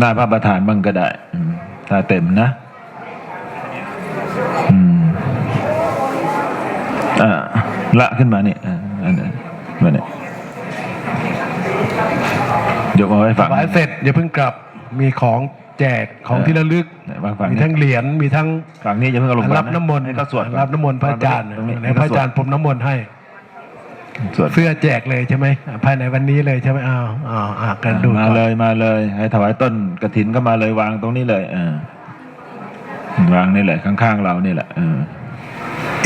หน้าพระประธานบ้างก็ได้อืมถ้าเต็มนะอืมอ่าละขึ้นมานี่อ่าอันนั้นมาเนี่ยยกเอาไว้ถฝั่งวายเสร็จอย่าเพิ่งกลับมีของแจกของที่ระลึกไหนวางฝั่งมีนี้ทั้งเหรียญมีทั้งฝั่งนี้จะเพิ่งเอาลงไปรับน้ำมนต์ให้เขาสวดรับน้ำมนต์พระอาจารย์ตรงนี้ในพระอาจารย์พรมน้ำมนต์ให้ สวดเสื้อแจกเลยใช่ไหมภายในวันนี้เลยใช่ไหมอ้าวอ้าวอ่ากันดูมาก่อนเลยมาเลยให้ถวายต้นกระถินก็มาเลยวางตรงนี้เลยเออวางนี่แหละข้างๆเรานี่แหละเออ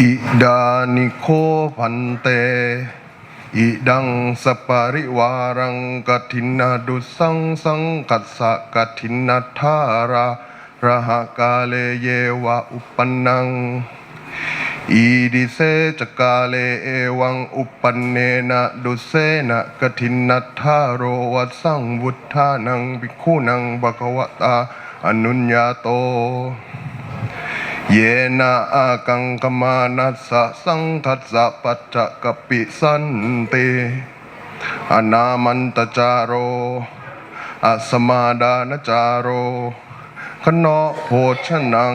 อิดานิโคพันเตอิดังสปาริวารังกถินาดุสังสังกัสสะกถินาทาราระหกาเลเยวะอุปนัง อีดิเซจกาเลเอวังอุปนเนนะดุเซนะกถินนัทธาโรวัสสังวุฒานังบิกขุนังบะคะวตาอนุญญาโต เยนะอากังกมานัสสะสังทัสสะปัจจกปิสันติอนามันตจาโรอสมาดานจาโรขนอโภชนัง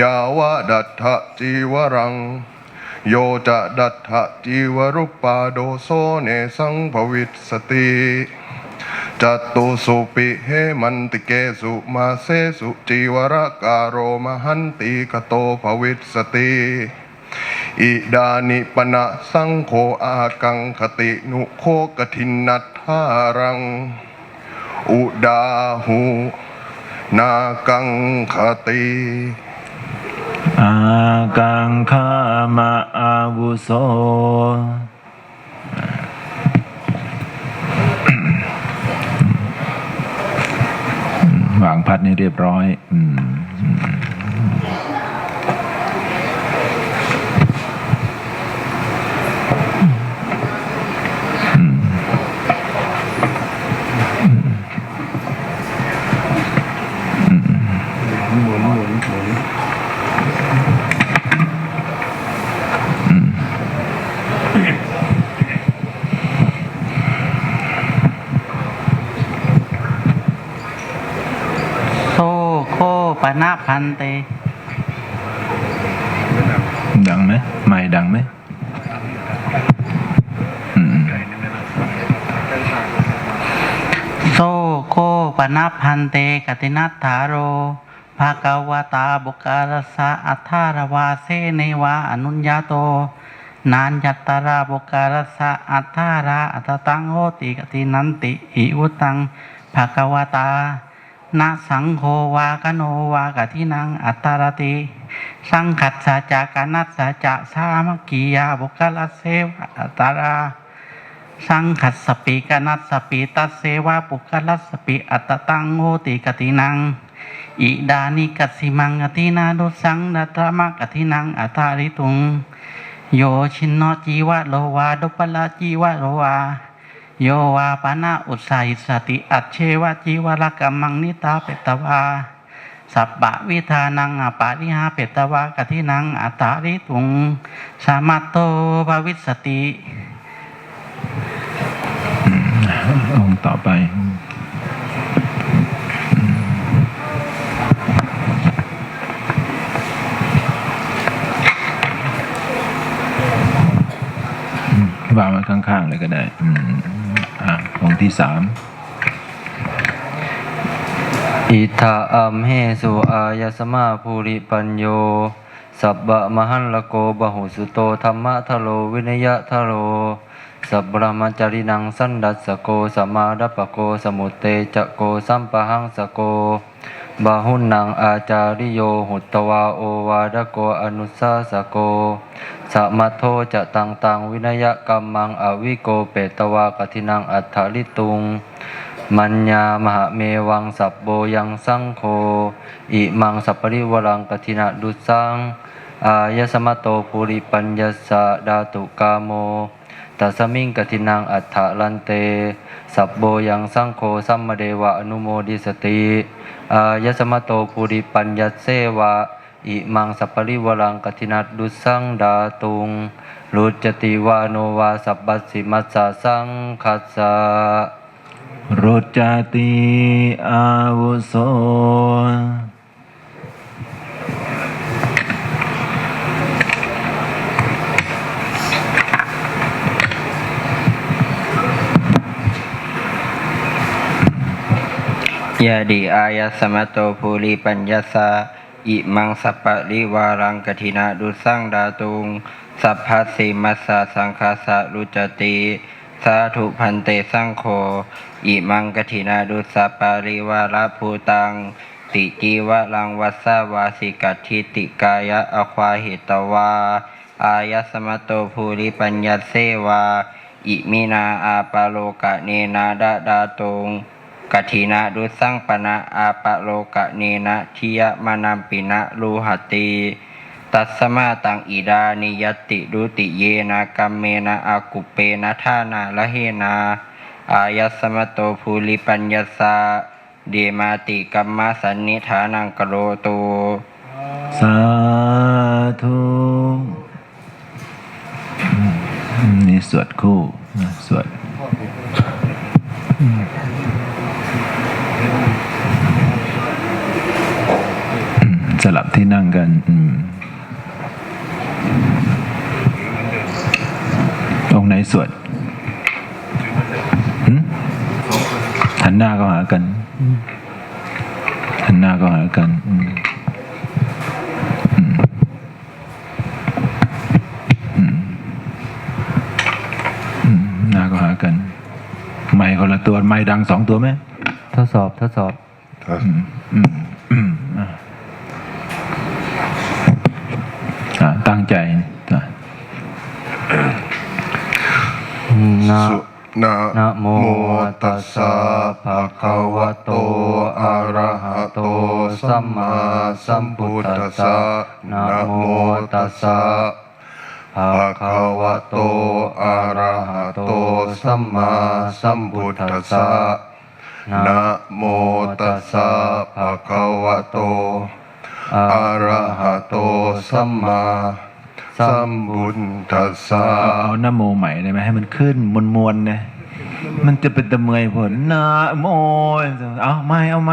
ยาวะดัตถะจีวรัง โยจะดัตถะจีวรุปปาโดโซเนสังภวิสสติจัตตุสุปิเหมันติเกสุมาเสสุจีวรการโรมหันติกโตภวิสสติอิดานิปนะสังโฆอากังคตินุโคกทินนัทธารัง อุดาหูนากังคติ อากังขามาอาวุโสวางพัดนี้เรียบร้อย อืม นะพันเต ดังไหมไม่ดังไหมอืมโซโคปนะพันเตกตินัตถาโรภากวตาบุกาลสะอัทธารวาเสเนวาอนุญญาโต นานยัตตาราบุกาลสะอัทธาราอัตตังโหติกตินันติหิวุตังภากวตา นาสังโฆวากโนวากทินังอัตตารติสังขัดสาจากานัสสาจะสามัคคียาบุกาลเสวอัตตาราสังขัดสปีกนัสสปีตัสเสวะปุกลัสสปีอัตตังโหติกตินังอิดานิกัสสิมังอตินาดุสังนัตมะกตินังอัตาริตุง โยชินโนจีวะโลวาดุปลาจีวะโลวา โยวาปานาอุตสาหิสติ อัจเชวะจีวรกัมมังนิตาเปตวา สัพปะวิธานังอปาริหาเปตวากตินังอัตาริตุง สามัตโตภวิสติองต่อไปวางไว้ข้างๆเลยก็ได้ อืม องค์ที่สามอิทาอัมเหสุอายสมาภูริปัญโย สับบะมหันละโกบหุสุโตธรรมะทะโลวินยะทะโล สับบรมจารินังสันดัสโกสมาดัปโกสมุเตจโกสัมปะหังสโกบาหุนังอาจาริโยหุตวาโอวาดโกอนุสาสโกสัมมัทโทจะตังตังวินยกัมมังอวิโกเปตวากทินังอัฏฐลิตุง มัญญามหาเมวังสัพโบยังสังโฆอิมังสัพปริวรังกทินะดุสังอายสมโตปุริปัญญสสะดาตุกาโม ตัสมิงกทินังอัฏฐลันเต สัพโบยังสังโฆสัมมเดวะอนุโมดิสติอายสมโตปุริปัญญเสวะ อิมังสัพปริวรังกทินัดดุสังดาตุงรุจติวาโนวาสัพพสิมัสสะสังคัสสะรุจติอาวุโส ยาดีอายสมะโตภูริปัญญาสาอิมังสัปปะริวารังกถินาดุสังดาตุง สัพพะสีมัสสะสังคาสะรุจติ สาธุพันเตสังโฆอิมังกถินาดุสัปปะริวาระภูตัง ติจีวะลังวัสสาวาสิกัตถิติกายะอควาหิตวา อายสมะโตภูริปัญญาเสวา อิมินาอาปาโลกะเนนาดาดาตุง กัทินะดุสังปนะอาปะโลกะเนนะทิยมานัมปินะลูหติตัสมาตังอิดานิยติดุติเยนะกัมเมนะอากุเปนะทานาละเฮนา อายัสมะโตภูริปัญญาสาเดมาติกัมมาสันนิฐานังกโรตูสาธุนี่สวดคู่สวดอืมส ลับที่นั่งกันอืมองค์ไหนสวดหึหันหน้าก็หากัน หันหน้าก็หากันอืมอืมหน้าก็หากัน ไม่คนละตัว ไม่ดังสองตัวไหมทดสอบ ทดสอบอืมอืมอืมอะอะ ตั้งใจอะนะนะนะโมตัสสะภะคะวะโต อะระหะโต สัมมาสัมพุทธัสสะนะโมตัสสะภะคะวะโต อะระหะโต สัมมาสัมพุทธัสสะนะโมตัสสะภะคะวะโต อะระหะโต สัมมา สัมพุทธัสสะเอาเอานโมใหม่ได้ไหมให้มันขึ้นมวลมวลๆนะมันจะเป็นตะเมอยผลนะโมเอาไม่เอาไหม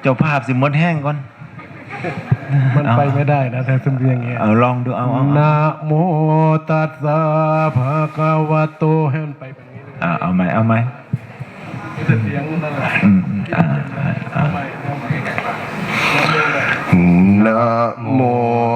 เจ้าภาพสิหมดแห้งก่อน มันไปไม่ได้นะถ้าสมเรียงเงี้ยเอาลองดูเอาเอาเอานะโมตัสสะภะคะวะโตให้มันไปแบบนี้เลยเอาเอาไหมเอาไหมแต่เสียงนั่นแหละอืมอืมอ่าอ่าอ่านะ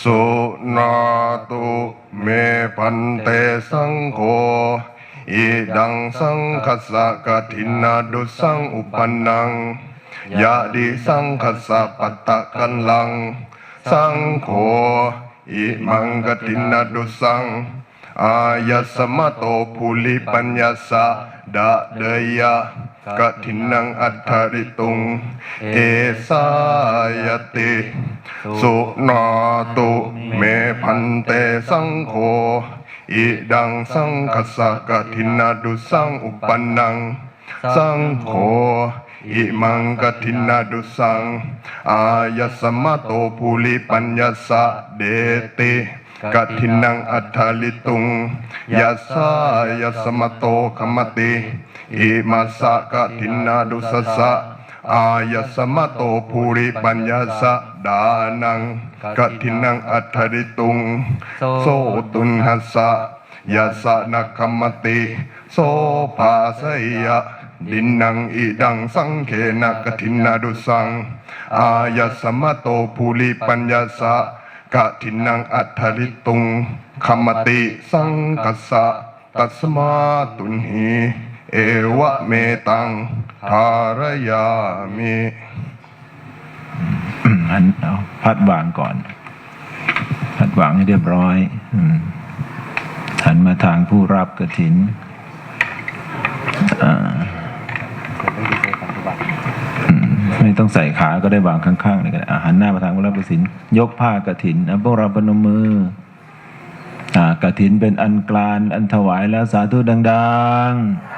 สุนาตุเมปันเตสังโฆอิดังสังคัสสะกทินาดุสังอุปนังยะดิสังคัสสะปัตตะกันลัง สังโฆอิมังกตินาดุสัง อายะสมะโตภูลิปัญญาสะดะเดยะกทินังอัตถริตุง เอสายติ สุนาตุเมพันเตสังโฆอิดังสังคัสะกทินาดุสังอุปนัง สังโฆอิมังกทินาดุสัง อายะสมะโตภูลิปัญญาสะเดติ กทินังอัตถลิตุงยัสายะสมโตขมติอิมาสะกทินาดุสสะอายสมโตภูริปัญญาสะดานังกทินังอัตถริตุงโสตุนหัสสะยาสะนักขมติโสภาสยะดินนังอิดังสังเขนกทินาดุสัง อายสมโตภูริปัญญาสะ กะทินังอัตถริตุงขมติสังกัสสะตัสมาตุนหีเอวะเมตังทารยามิอันเอาพัดวางก่อน พัดวางให้เรียบร้อยอันมาทางผู้รับกระถินอ่า ไม่ต้องใส่ขาก็ได้วางข้างๆเลยก็ได้อาหันหน้ามาทางพระรับสินยกผ้ากฐินอะพวกเราปนมมืออ่ากฐินเป็นอันกลานอันถวายแล้วสาธุดัง ๆ